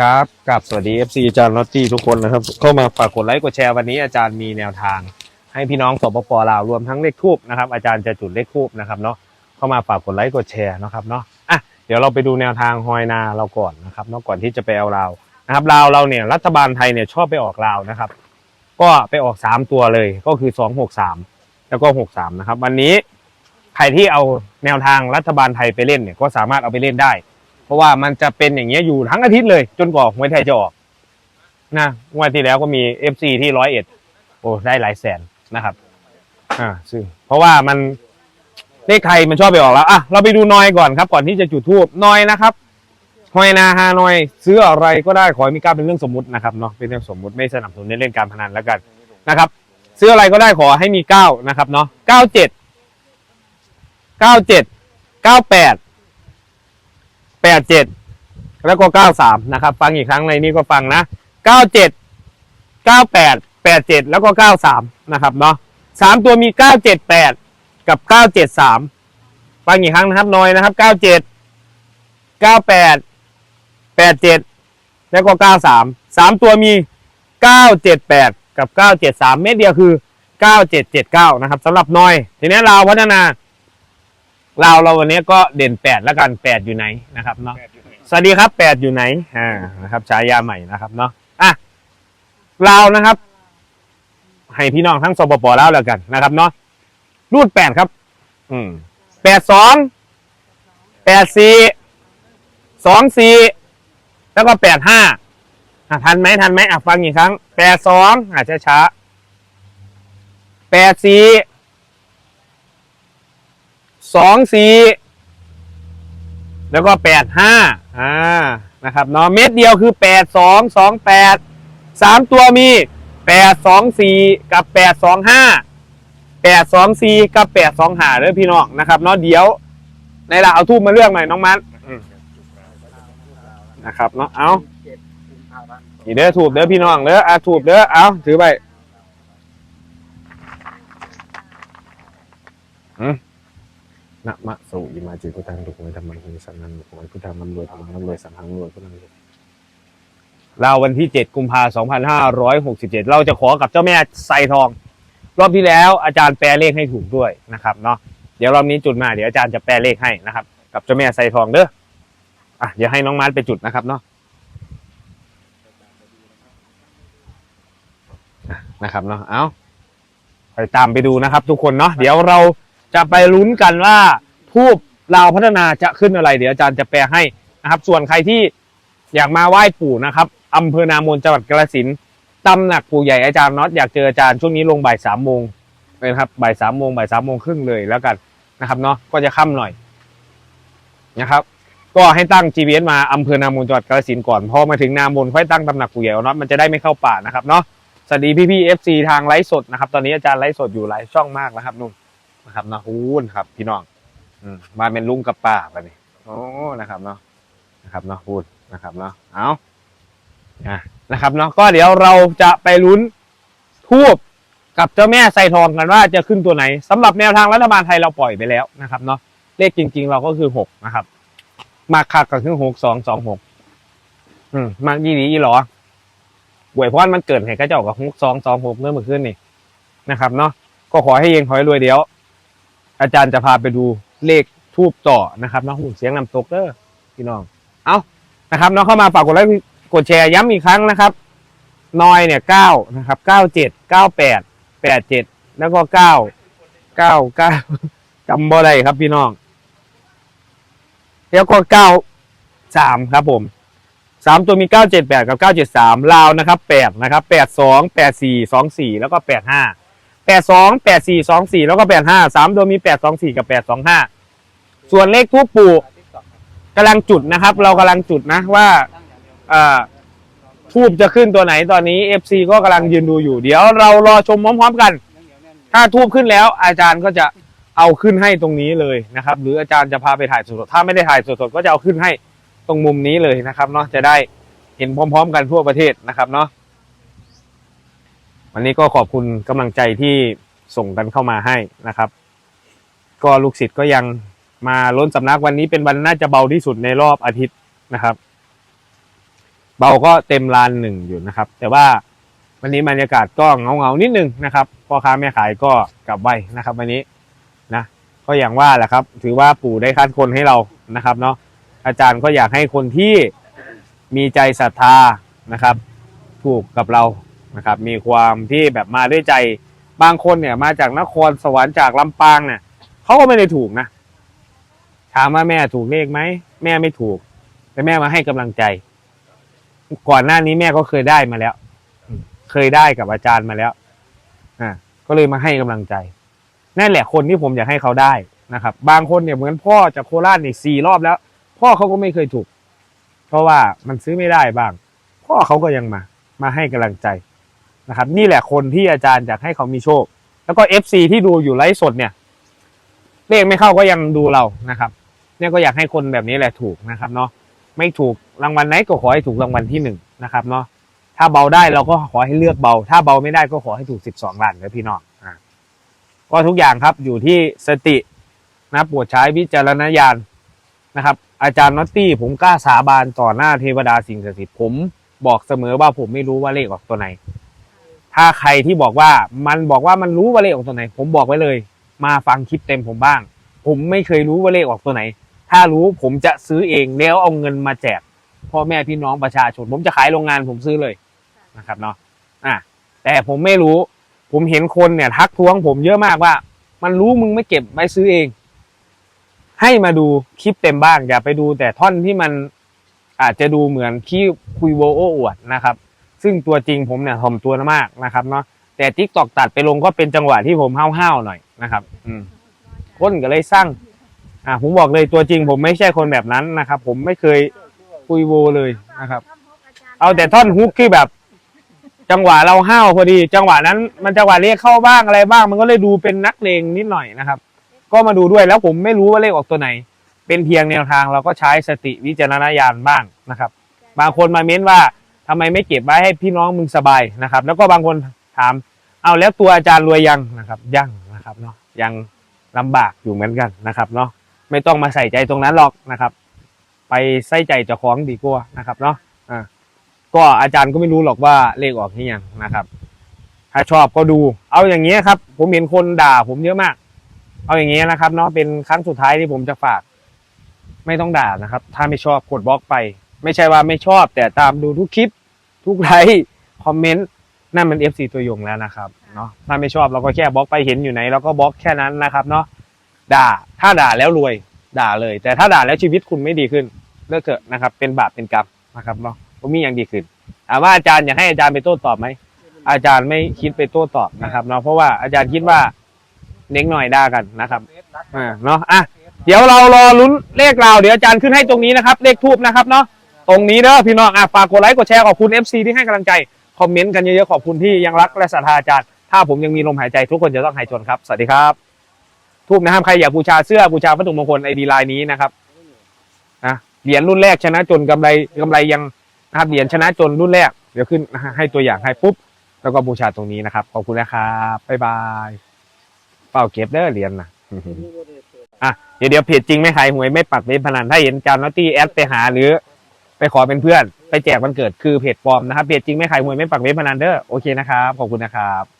ครับกับสวัสดี FC อาจารย์นอตตี้ทุกคนนะครับ เข้ามาฝากกดไลค์กดแชร์วันนี้อาจารย์มีแนวทาง ให้พี่น้องสปปลาวรวมทั้งเลขทูบนะครับอาจารย์จะจุดเลขทูบนะครับเนาะเข้ามาฝากกดไลค์กดแชร์นะครับเนาะอะเดี๋ยวเราไปดูแนวทางฮอยนาเราก่อนนะครับเนาะก่อนที่จะไปเอาลาวนะครับลาวเราเนี่ยรัฐบาลไทยเนี่ยชอบไปออกลาวนะครับ ก็ไปออกสามตัวเลยก็คือสองหกสามแล้วก็หกสามนะครับ วันนี้ใครที่เอาแนวทางรัฐบาลไทยไปเล่นเนี่ยก็สามารถเอาไปเล่นได้ ราะว่ามันจะเป็นอย่างเงี้ยอยู่ทั้งอาทิตย์เลย จนกว่าหวยไทยจะออกนะงวดที่แล้วก็มีเอฟซีที่ร้อยเอ็ดโอ้ได้หลายแสนนะครับ อ่าซึ่งเพราะว่ามันเลขไทยมันชอบไปออกแล้วอะเราไปดูนอยก่อนครับ ก่อนที่จะจุดทูบนอยนะครับฮอยนาฮานอย ซื้ออะไรก็ได้ขอให้มีกล้าเป็นเรื่องสมมตินะครับเนาะเป็นเรื่องสมมติไม่สนับสนุนในเล่นการพนันแล้วกันนะครับ ซื้ออะไรก็ได้ขอให้มีเก้านะครับเนาะเก้าเจ็ดเก้าเจ็ดเก้าแปด แปดเจ็ดแล้วก็เก้าสามนะครับ ฟังอีกครั้งในนี้ก็ฟังนะเก้าเจ็ดเก้าแปดแปดเจ็ดแล้วก็เก้าสามนะครับเนาะสามตัวมีเก้าเจ็ดแปดกับเก้าเจ็ดสามฟังอีกครั้งนะครับน้อยนะครับเก้าเจ็ดเก้าแปดแปดเจ็ดแล้วก็เก้าสามสามตัวมีเก้าเจ็ดแปดกับเก้าเจ็ดสามเม็ดเดียวคือเก้าเจ็ดเจ็ดเก้านะครับสำหรับน้อย ทีนี้เราวพัฒนา เราวเราวันนี้ก็เด่นแปดแล้วกันแปดอยู่ไหนนะครับเนาะสวัสดีครับแปดอยู่ไหนอ่านะครับฉายาใหม่นะครับเนาะอะลาวนะครับ ให้พี่น้องทั้งสปปลาวแล้วกันนะครับเนาะรูดแปดครับ อืมแปดสองแปดสี่สองสี่แล้วก็แปดห้าอะทันไหมทันไหมอะฟังอีกครั้งแปดสองอะช้าช้าๆแปดสี่ สองสี่แล้วก็แปดห้าอ่านะครับเนาะเม็ดเดียวคือแปดสองสองแปดสามตัวมีแปดสองสี่กับแปดสองห้าแปดสองสี่กับแปดสองห้าเด้อพี่น้องนะครับเนาะเดี๋ยวในละเอาทูบมาเลือกหน่อยน้องมันนะครับเนาะเอานี่เด้อถูกเด้อพี่น้องเด้ออะถูกเด้อเอาถือไปอืม นะมะสอิมาจิพุทธังตุกมิธรรมังหิสันนังขอให้พุทธังร่ำรวยธรรมังร่ำรวยสังฆังรวยพุทธังรวยเราวันที่ 7 กุมภาพันธ์2567 เราจะขอกับเจ้าแม่ไซทอง รอบที่แล้วอาจารย์แปลเลขให้ถูกด้วยนะครับเนาะเดี๋ยวรอบนี้จุดมาเดี๋ยวอาจารย์จะแปลเลขให้นะครับ กับเจ้าแม่ไซทองเด้ออะเดี๋ยวให้น้องมาร์ทไปจุดนะครับเนาะอะนะครับเนาะเอาไปตามไปดูนะครับ ทุกคนเนาะเดี๋ยวเรา จะไปลุ้นกันว่าทูบลาวพัฒนาจะขึ้นอะไร เดี๋ยวอาจารย์จะแปลให้นะครับ ส่วนใครที่อยากมาไหว้ปู่นะครับอำเภอนามนจังหวัดกาฬสินธุ์ตำหนักปู่ใหญ่อาจารย์น็อตอยากเจออาจารย์ช่วงนี้ลงบ่ายสามโมงนะครับบ่ายสามโมงบ่ายสามโมงครึ่งเลยแล้วกันนะครับเนาะก็จะค่ำหน่อยนะครับก็ให้ตั้ง GPS มาอำเภอนามนจังหวัดกาฬสินธุ์ก่อนพอมาถึงนามนค่อยตั้งตำหนักปู่ใหญ่เอาน็อตมันจะได้ไม่เข้าป่านะครับเนาะสวัสดีพี่พี่เอฟซีทางไลฟ์สดนะครับตอนนี้อาจารย์ไลฟ์สดอยู่หลายช่องมากนะครับนุ่น นะครับเนาะฮูนครับ พี่น้องอืมมาเป็นลุงกับป้าไปนี่โอ้นะครับเนาะนะครับเนาะพูดนะครับเนาะเอาอะนะครับเนาะก็เดี๋ยวเราจะไปลุ้นทูบกับเจ้าแม่ไซทองกันว่าจะขึ้นตัวไหนสำหรับแนวทางรัฐบาลไทยเราปล่อยไปแล้วนะครับเนาะเลขจริง ๆ เราก็คือหกนะครับมาคักก็คือหกสองสองหกอืมมากยี่ดีอีหรอหวยพรมันเกิดให้กระเจ้ากับหกสองสองหกเมื่อเมื่อคืนนี่นะครับเนาะก็ขอให้เองขอให้รวยเดี๋ยว อาจารย์จะพาไปดูเลขทูบต่อนะครับน้องหุ่นเสียงนำตกเด้อพี่น้อง เอานะครับน้องเข้ามาฝากกดไลค์กดแชร์ย้ำอีกครั้งนะครับนอยเนี่ยเก้านะครับเก้าเจ็ดเก้าแปดแปดเจ็ดแล้วก็เก้าเก้าเก้าจำบ่ได้ครับพี่น้อง แล้วก็เก้าสามครับผมสามตัวมีเก้าเจ็ดแปดกับเก้าเจ็ดสามลาวนะครับแปดนะครับแปดสองแปดสี่สองสี่แล้วก็แปดห้า แปดสองแปดสี่สองสี่แล้วก็แปดห้าสามตัวมีแปดสองสี่กับแปดสองห้าส่วนเลขทูปปู่กำลังจุดนะครับ เรากำลังจุดนะว่าทูบจะขึ้นตัวไหนตอนนี้เอฟซีก็กำลังยืนดูอยู่ เดี๋ยวเรารอชมพร้อมๆกัน ถ้าทูบขึ้นแล้ว อาจารย์ก็จะเอาขึ้นให้ตรงนี้เลยนะครับ หรืออาจารย์จะพาไปถ่ายสดๆถ้าไม่ได้ถ่ายสดๆก็จะเอาขึ้นให้ตรงมุมนี้เลยนะครับเนาะจะได้เห็นพร้อม ๆ กันทั่วประเทศนะครับเนาะ วันนี้ก็ขอบคุณกำลังใจที่ส่งกันเข้ามาให้นะครับ ก็ลูกศิษย์ก็ยังมาล้นสำนักวันนี้เป็นวันน่าจะเบาที่สุดในรอบอาทิตย์นะครับ เบาก็เต็มลานหนึ่งอยู่นะครับ แต่ว่าวันนี้บรรยากาศก็เงาเงาๆนิดนึงนะครับพ่อค้าแม่ขายก็กลับไวนะครับ วันนี้นะก็อย่างว่าแหละครับ ถือว่าปู่ได้คัดคนให้เรานะครับเนาะอาจารย์ก็อยากให้คนที่มีใจศรัทธานะครับ ถูกกับเรา นะครับมีความที่แบบมาด้วยใจบางคนเนี่ยมาจากนครสวรรค์จากลำปางเนี่ยเขาก็ไม่ได้ถูกนะถามว่าแม่ถูกเลขไหมแม่ไม่ถูก แต่แม่มาให้กำลังใจ ก่อนหน้านี้แม่ก็เคยได้มาแล้วเคยได้กับอาจารย์มาแล้วอ่าก็เลยมาให้กำลังใจนั่นแหละคนที่ผมอยากให้เขาได้นะครับ บางคนเนี่ยเหมือนพ่อจากโคราชนี่สี่รอบแล้ว พ่อเขาก็ไม่เคยถูก เพราะว่ามันซื้อไม่ได้บ้าง พ่อเขาก็ยังมา มาให้กำลังใจ นะครับ นี่แหละคนที่อาจารย์อยากให้เขามีโชค แล้วก็เอฟซีที่ดูอยู่ไลฟ์สดเนี่ยเลขไม่เข้าก็ยังดูเรานะครับเนี่ยก็อยากให้คนแบบนี้แหละถูกนะครับเนาะไม่ถูกรางวัลไหนก็ขอให้ถูกรางวัลที่หนึ่งนะครับเนาะถ้าเบาได้เราก็ขอให้เลือกเบา ถ้าเบาไม่ได้ก็ขอให้ถูกสิบสองล้านเลยพี่น้องอะก็ทุกอย่างครับอยู่ที่สตินะปรดใช้วิจารณญาณนะครับ อาจารย์น็อตตี้ผมกล้าสาบานต่อหน้าเทวดาสิ่งศักดิ์สิทธิ์ผมบอกเสมอว่าผมไม่รู้ว่าเลขออกตัวไหน ถ้าใครที่บอกว่ามันบอกว่ามันรู้ว่าเลขออกตัวไหน ผมบอกไว้เลย มาฟังคลิปเต็มผมบ้าง ผมไม่เคยรู้ว่าเลขออกตัวไหน ถ้ารู้ผมจะซื้อเองแล้วเอาเงินมาแจกพ่อแม่พี่น้องประชาชน ผมจะขายโรงงานผมซื้อเลยนะครับเนาะอะแต่ผมไม่รู้ ผมเห็นคนเนี่ยทักท้วงผมเยอะมากว่า มันรู้มึงไม่เก็บไว้ซื้อเอง ให้มาดูคลิปเต็มบ้างอย่าไปดูแต่ท่อนที่มันอาจจะดูเหมือนที่คุยโวโอ้อวดนะครับ ซึ่งตัวจริงผมเนี่ยถ่อมตัวมากนะครับเนาะแต่ทิกตอกตัดไปลงก็เป็นจังหวะที่ผมห้าวๆหน่อยนะครับ อืมคนก็เลยสร้างอ่าผมบอกเลยตัวจริงผมไม่ใช่คนแบบนั้นนะครับ ผมไม่เคยคุยโวเลยนะครับ เอาแต่ท่อนฮุกที่แบบ จังหวะเราห้าวพอดี จังหวะนั้น มันจังหวะเรียกเข้าบ้างอะไรบ้าง มันก็เลยดูเป็นนักเลงนิดหน่อยนะครับ ก็มาดูด้วยแล้วผมไม่รู้ว่าเลขออกตัวไหน เป็นเพียงแนวทางเราก็ใช้สติวิจารณญาณบ้างนะครับ บางคนมาเม้นว่า ทำไมไม่เก็บไว้ให้พี่น้องมึงสบายนะครับ แล้วก็บางคนถาม เอาแล้วตัวอาจารย์รวยยังนะครับยังนะครับเนาะยังลำบากอยู่เหมือนกันนะครับเนาะไม่ต้องมาใส่ใจตรงนั้นหรอกนะครับ ไปใส่ใจเจ้าของดีกว่านะครับเนาะอ่าก็อาจารย์ก็ไม่รู้หรอกว่าเลขออกที่ยังนะครับ ถ้าชอบก็ดู เอาอย่างเงี้ยครับ ผมเห็นคนด่าผมเยอะมาก เอาอย่างเงี้ยนะครับ เนาะเป็นครั้งสุดท้ายที่ผมจะฝาก ไม่ต้องด่านะครับ ถ้าไม่ชอบกดบล็อกไป ไม่ใช่ว่าไม่ชอบ แต่ตามดูทุกคลิป ทุกไลค์คอมเมนต์นั่นมัน FC ตัวยงแล้วนะครับเนาะถ้าไม่ชอบเราก็แค่บล็อกไปเห็นอยู่ไหนเราก็บล็อกแค่นั้นนะครับเนาะด่าถ้าด่าแล้วรวยด่าเลย แต่ถ้าด่าแล้วชีวิตคุณไม่ดีขึ้นเลิกเถอะนะครับ เป็นบาปเป็นกรรมนะครับเนาะก็มีอย่างดีขึ้นถามว่าอาจารย์อยากให้อาจารย์ไปโต้ตอบไหมอาจารย์ไม่คิดไปโต้ตอบนะครับเนาะเพราะว่าอาจารย์คิดว่าเน็กหน่อยด่ากันนะครับอ่าเนาะอะเดี๋ยวเรารอลุ้นเลขเราเดี๋ยวอาจารย์ขึ้นให้ตรงนี้นะครับ เลขทูบนะครับเนาะ ตรงนี้เด้อพี่น้องอะฝากกดไลค์กดแชร์ขอบคุณ FC ที่ให้กำลังใจคอมเมนต์กันเยอะๆขอบคุณที่ยังรักและศรัทธาอาจารย์ ถ้าผมยังมีลมหายใจทุกคนจะต้องหายจนครับ สวัสดีครับทูบนะครับใครอยากบูชาเสื้อบูชาวัตถุมงคลไอดีไลน์นี้นะครับนะเหรียญรุ่นแรกชนะจนกำไรกำไรยังนะครับเหรียญชนะจนรุ่นแรกเดี๋ยวขึ้นให้ตัวอย่างให้ปุ๊บแล้วก็บูชาตรงนี้นะครับขอบคุณนะครับบ๊ายบายเป้าเก็บเด้อเหรียญนะอะเดี๋ยวเดี๋ยวเพจจริงไม่ขายหวยไม่ปักเว็บพนันถ้าเห็นจานนอตตี้แอดไปหาหรือ ไปขอเป็นเพื่อน ไปแจกวันเกิดคือเพจปลอมนะครับเพจจริงไม่ขายหวยไม่ปักเว็บพนันเด้อโอเคนะครับขอบคุณนะครับ